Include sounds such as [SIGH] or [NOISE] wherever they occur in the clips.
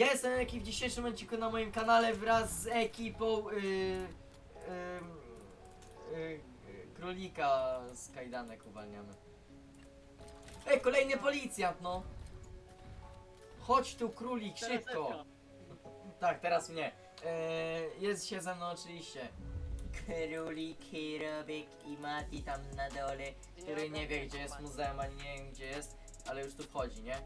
Ja jestem Eki w dzisiejszym odcinku na moim kanale wraz z ekipą yy, yy, yy, królika z kajdanek uwalniamy. Ej, kolejny policjant, no! Chodź tu, królik, szybko! [LAUGHS] Tak, teraz mnie. Eee, jest się ze mną oczywiście Królik, Robek i Mati tam na dole, który nie wie gdzie jest muzeum, ani nie wiem gdzie jest, ale już tu wchodzi, nie?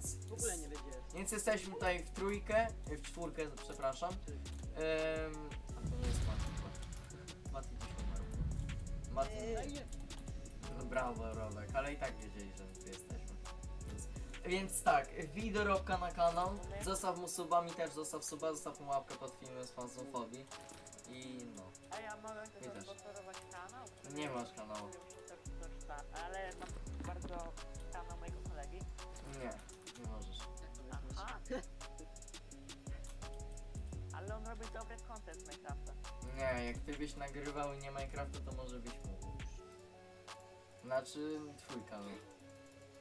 Więc, W ogóle nie wiedziesz. więc jesteśmy tutaj w trójkę, e, w czwórkę, przepraszam. Ehm, a to nie jest Mati, chyba. Mati dziś umarł. Mati, no brawo Robek, ale i tak wiedzieli, że tu jesteśmy. Więc, więc tak, wbij do Robka na kanał, zostaw mu suba, mi też zostaw suba, zostaw mu łapkę pod filmem z fansofobii. I no, A ja mogę też. sponsorować kanał? Nie masz kanału. Ale mam bardzo kanał mojego kolegi. nie, nie możesz. Aha. [LAUGHS] Ale on robi dobry content z Minecrafta. Nie, jak ty byś nagrywał i nie Minecrafta, to może byś mógł. Znaczy, twój kanał.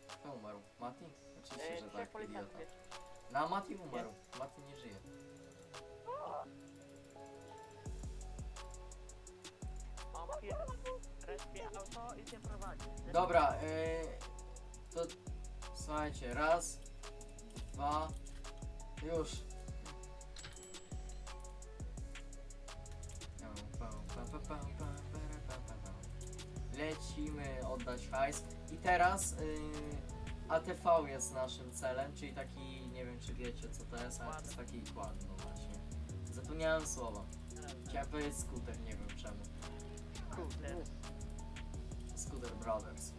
Kto umarł? Mati? Oczywiście, że tak, policjantów idiota. jest. No, Mati umarł. Mati nie żyje. Respie auto i cię prowadzi. Dobra, yy, to słuchajcie, raz, dwa, już. Lecimy oddać hajs i teraz yy, ATV jest naszym celem, czyli taki, nie wiem czy wiecie co to jest, ale to jest taki kład, no właśnie. Zapomniałem słowa. Chciałem powiedzieć skuter, nie wiem czemu. Kurde. Scooter Brothers.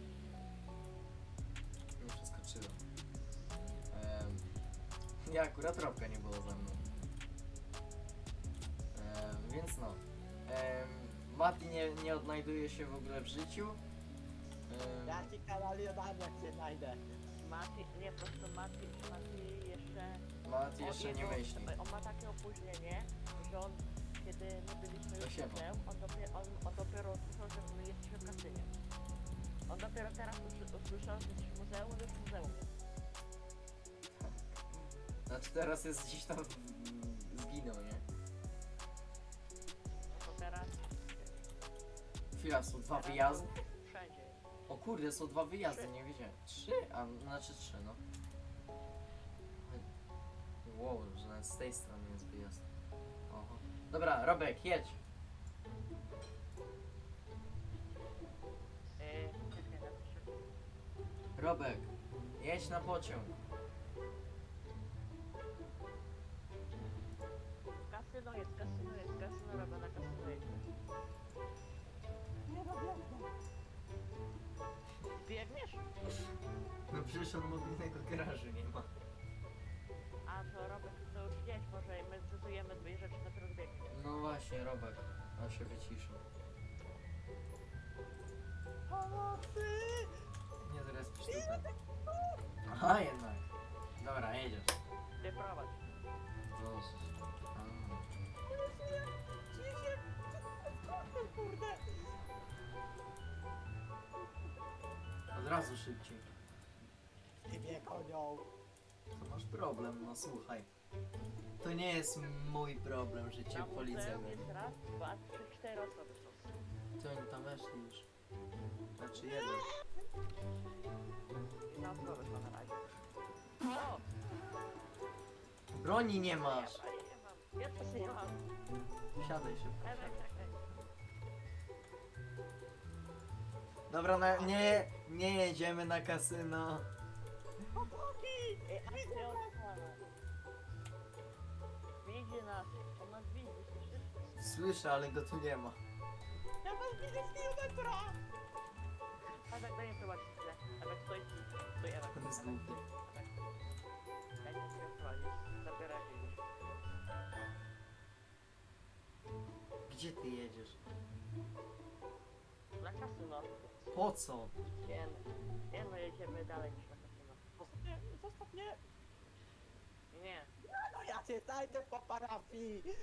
Ja akurat robka nie było ze mną. Em, więc no. Em, Mati nie, nie odnajduje się w ogóle w życiu. Ja ci dam jak się znajdę. Mati, nie, po prostu Mati, Mati jeszcze... Mati on jeszcze nie jego- myśli. On ma takie opóźnienie, że on, kiedy my byliśmy To już w muzeum, on dopiero, on, on dopiero usłyszał, że my jesteśmy w kasynie. On dopiero teraz usły- usłyszał, że jesteśmy w muzeum, że już w muzeum jest. Znaczy teraz jest gdzieś tam zginął, nie? No to teraz... Chwila, są dwa teraz wyjazdy. Wszędzie. O kurde, są dwa wyjazdy, Trzy. nie wiedziałem. Trzy? A, znaczy trzy, no. Wow, że nawet z tej strony jest wyjazd. Oho. Dobra, Robek, jedź. Yy, czekaj, napiszę. Robek, jedź na pociąg. Kasyno jest, kasyno jest, kasyno robię na kasyno jest. Nie no biegnę. Biegniesz? No przecież on mobilnego garażu nie ma. A to robię to już gdzieś, może my zrzutujemy dwie rzeczy, dopiero biegnie. No właśnie, Robek. On się wyciszył. Pomocy! Nie zrespisz tutaj. Aha, jednak. Razu szybciej. Ty mnie konią. To masz problem, no słuchaj. To nie jest mój problem, że cię Na policja muzeum jest raz, dwa, trzy, cztery osoby są. To oni tam weszli już. Znaczy jeden. I na osoby są na razie. O! Broni nie Ja, masz! ja nie mam. Ja też nie mam. Siadaj szybko. Czekaj, czekaj. Dobra, na, nie, nie jedziemy na kasyno. Ej, a ty odpala. Widzi nas. On nas widzi? Słyszę, ale go tu nie ma. Ja mam 50 kilometra! Ewek, daj mi prowadzić chwilę. Ewek, stoi. Stoi, Ewek. On jest głupi. Ewek. Daj mi chwilę prowadzić. Zabieraj się. Gdzie ty jedziesz? Na kasyno. Po co? Nie, nie no, jedziemy dalej niż na kasyno. Zostaw mnie! Zostaw mnie! Nie. No ja cię znajdę po parafii! Nie.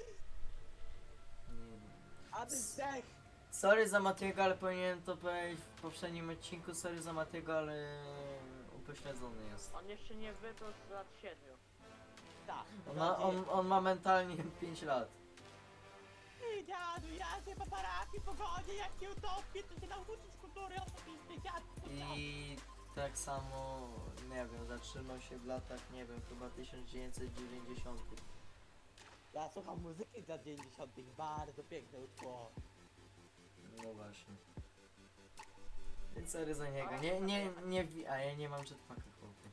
A ty zdech! Sorry za Matiego, ale powinienem to powiedzieć w poprzednim odcinku. Sorry za Matiego, ale upośledzony jest. On jeszcze nie wybrał z lat 7. Tak. On ma, on, on ma mentalnie [LAUGHS] 5 lat. Ty dziadu, ja się paparazzi pogonię, jak cię utopię, to się nauczysz kultury osobistej, dziadku. I tak samo, nie wiem, zatrzymał się w latach, nie wiem, chyba 1990. Ja słucham muzyki z lat 90. bardzo piękne utwo. No właśnie. Więc sorry za niego. Nie, nie, nie, wi- a ja nie mam jetpacka, chłopie.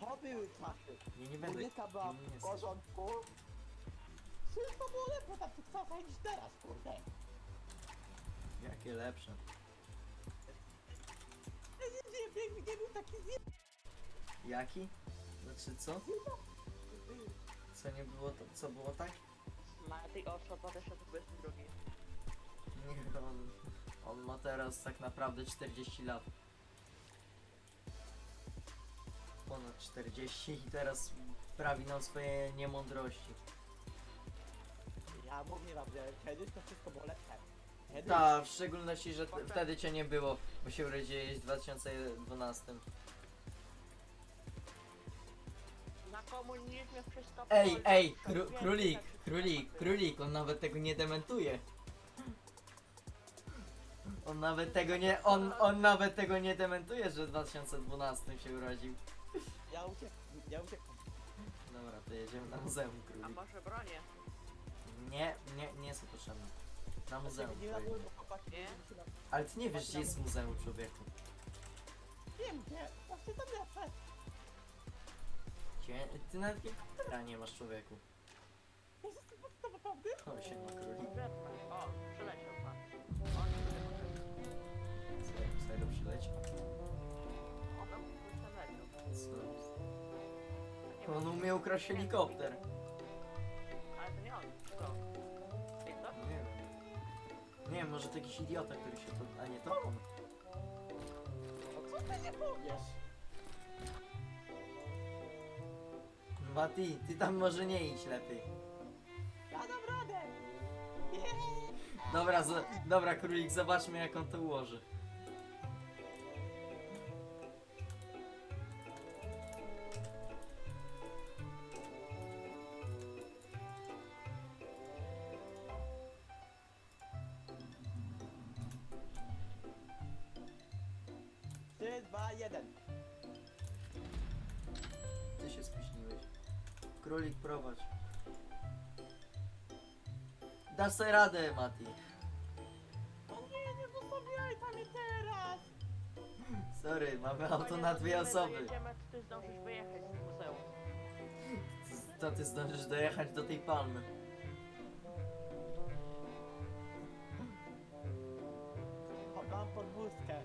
To były czasy. Nie, nie będę. Muzyka była nie w porządku. Wszystko było lepsze na czasach niż teraz, kurde. Jakie lepsze. Ja nie żyję, biegł, nie był taki zje... Jaki? Znaczy co? Co nie było to, co było tak? Mati Osho 2022. Nie, on, on ma teraz tak naprawdę 40 lat. Ponad 40 i teraz prawi nam swoje niemądrości. Ja mówię wam, że kiedyś to wszystko było lepsze. Kiedyś... Tak, w szczególności, że t- wtedy cię nie było, bo się urodziłeś w 2012. Na komunizmie wszystko Ej, było ej, lepsze. Więcej królik, królik, królik, on nawet tego nie dementuje. On nawet tego nie, on, on nawet tego nie dementuje, że w 2012 się urodził. Ja uciekam, ja uciekam. Dobra, to jedziemy na muzeum, A królik. może bronię? Nie, nie, nie są potrzebne. Na muzeum. Nie bo chłopaki Nie? się na- Ale ty nie wiesz, gdzie jest muzeum, człowieku. Wiem, gdzie. Właśnie tam lepsze. Gdzie? Ty nawet nie komputera nie masz, człowieku. Ja jestem podstawowy. O, się ma królik. O, przyleciał pan. On Serio, serio przyleciał. On nam przyleciał. Co? On umie ukraść helikopter. Może to jakiś idiota, który się to... A nie, to on. No co ty nie powiesz? Mati, ty tam może nie idź lepiej. Ja dam radę. Dobra, z, dobra królik, zobaczmy jak on to ułoży. Jeden. Ty się spóźniłeś. Królik prowadź. Dasz sobie radę, Mati. O nie, nie zostawiaj mnie teraz. Sorry, mamy auto na dwie osoby. Jedziemy, to ty zdążysz wyjechać z muzeum. To ty zdążysz dojechać do tej palmy. Mam podwózkę.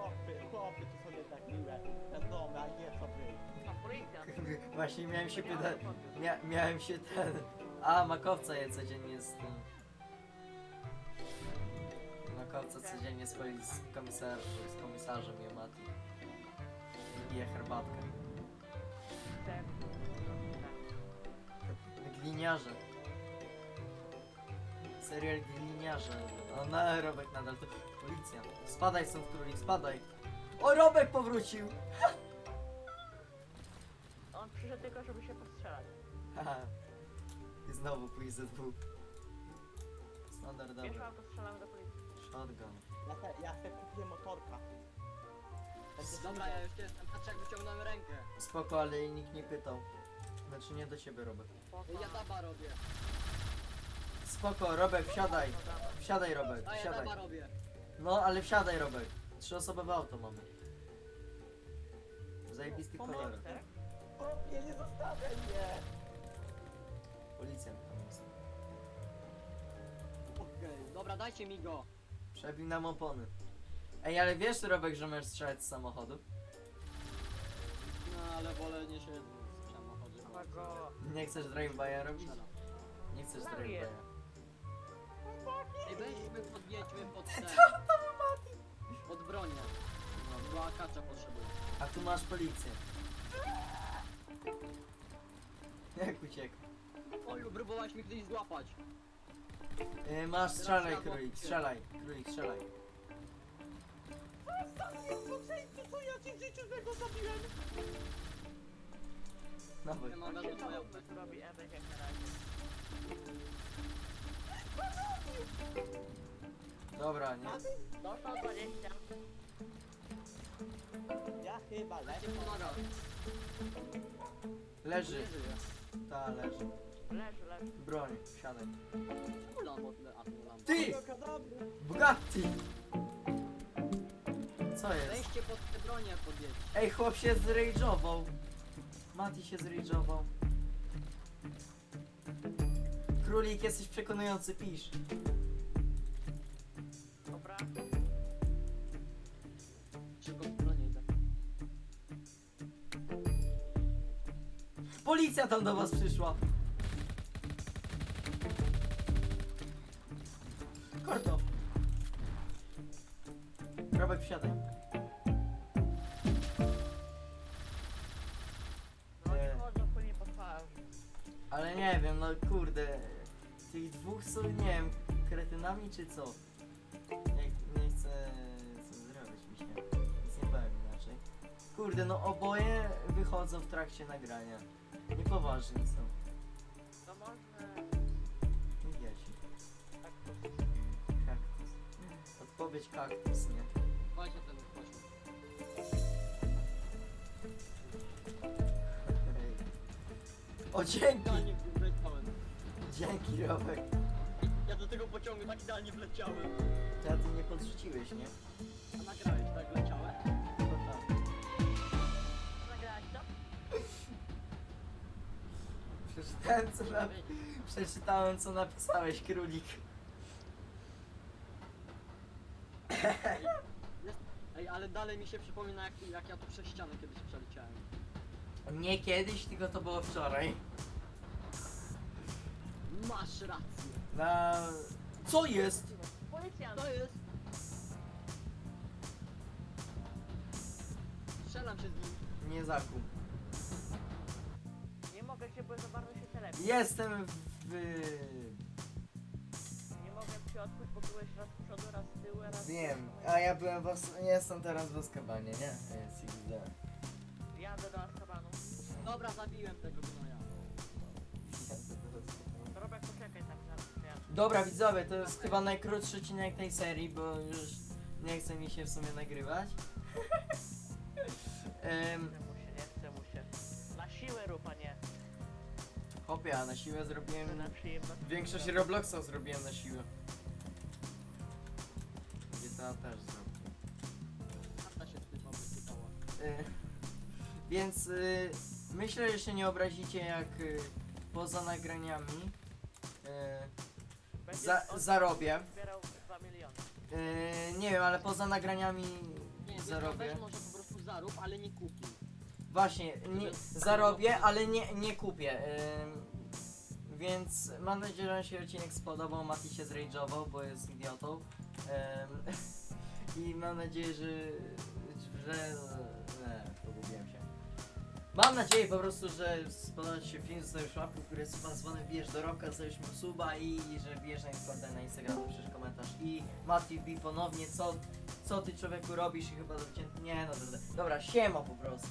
Chłopy, chłopy tu są jednak miłe. Wiadomo, a nie co wy. A policjant. [LAUGHS] Właśnie miałem się pytać. Mia, miałem się ten. A, makowca je codziennie z tym. Makowca codziennie z, poli- z, komisar, z komisarzem je Mati. Pije herbatkę. Tak. Gliniarze. Serial gliniarze. O, no, Robek nadal to. Policja. Spadaj stąd, królik, spadaj. O, Robek powrócił! [LAUGHS] On przyszedł tylko, żeby się postrzelać. Haha. I znowu pójść ze dwóch. Standardowy. Pierwszy auto strzelamy do policji. Shotgun. Ja se, ja se kupię motorka. Dobra, ja już jestem, patrz jak wyciągnąłem rękę. Spoko, ale jej nikt nie pytał. Znaczy nie do ciebie, Robek. Ja daba robię. Spoko, Robek, wsiadaj. Wsiadaj, Robek, A ja wsiadaj. daba robię. No, ale wsiadaj, Robek. Trzy osobowe auto mamy. Zajebisty kolor. Tak? Chłopie, nie zostawiaj mnie. Policjant tam jest. Okej, dobra, dajcie mi go. Przebił nam opony. Ej, ale wiesz, Robek, że możesz strzelać z samochodu? No ale wolę nie się w samochodzie. Chyba go... Nie chcesz drive-by'a robić? Strzelam. Nie chcesz drive-by'a. Ej, weźmy, podjedźmy pod ten. Pod bronię. No. Bo akacza potrzebuję. A tu masz policję. [LAUGHS] Jak uciekł? Oj, próbowałaś mi kiedyś złapać. Yy, masz, strzelaj, Teraz ja królik, strzelaj. Królik, strzelaj. Zostaw mnie, co ja ci w życiu złego zrobiłem? Dawaj. Ja mam to robi jak na razie. Dobra, nie. Dostał 20. Ja chyba lecę. pomaga. Leży. Ta, leży. Leży, leży. Broń, siadaj. Lam od a tu lam. Ty! Bugatti! Co jest? Weźcie pod te bronie podjedź. Ej, chłop się zrage'ował. Mati się zrage'ował. Królik, jesteś przekonujący, pisz. Dobra. Szybko w bronie idę. Policja tam do was przyszła. Korto. Robek, wsiadaj. No Nie. po nie po twarzy. Ale nie wiem, no kurde. Tych dwóch są, nie wiem, kretynami czy co? Nie, nie chcę co zrobić mi się. Nic nie powiem inaczej. Kurde, no oboje wychodzą w trakcie nagrania. Niepoważni są. To można... Idioci. Tak to... Kaktus. Odpowiedź kaktus, nie? Chodźcie ten. O dzięki! Dzięki Robek. Ja do tego pociągu tak idealnie wleciałem. Ja ty nie podrzuciłeś, nie? A nagrałeś, tak leciałem? No tak. Nagrałeś to? Przeczytałem co, na... Przeczytałem co napisałeś, królik. Jest... Ej, ale dalej mi się przypomina jak, jak ja tu przez ścianę kiedyś przeleciałem. Nie kiedyś, tylko to było wczoraj. Masz rację. Na... Co jest? Policjant! To jest. Strzelam się z nim. Nie zakup. Nie mogę się, bo za bardzo się telepie. Jestem w... Nie mogę cię odpuść, bo byłeś raz z przodu, raz z tyłu, raz Wiem, a ja byłem w... Os- Jestem teraz w Azkabanie, nie? Jest XD. Jadę do Azkabanu. Dobra, zabiłem tego gnoja. Dobra widzowie, to jest chyba najkrótszy odcinek tej serii, bo już nie chce mi się w sumie nagrywać. [LAUGHS] Em, chce mu się, nie chce mu się. Na siłę rób, a nie Hopie, a na siłę zrobiłem... na przyjemność. Większość Robloxa zrobiłem na siłę. GTA też zrobię. Karta się typa wysypała. Y, więc y, myślę, że się nie obrazicie jak y, poza nagraniami y, Za, zarobię. Zbierał 2 miliony. Y, nie wiem, ale poza nagraniami Nie, wiesz, zarobię. weź może po prostu zarób, ale nie kupił. Właśnie, nie, zarobię, ale nie, nie kupię. Ym, więc mam nadzieję, że wam się odcinek spodobał. Mati się zrage'ował, bo jest idiotą. Ym, [LAUGHS] I mam nadzieję, że... że... Mam nadzieję po prostu, że spodobał Ci się film, zostawisz łapkę, który jest sponsowany, wbijesz do roka, mu suba i, że wbijesz na na Instagram, napiszesz komentarz. I Mati wbij ponownie, co, co ty człowieku robisz i chyba docięty... Nie no, dobra, siema po prostu.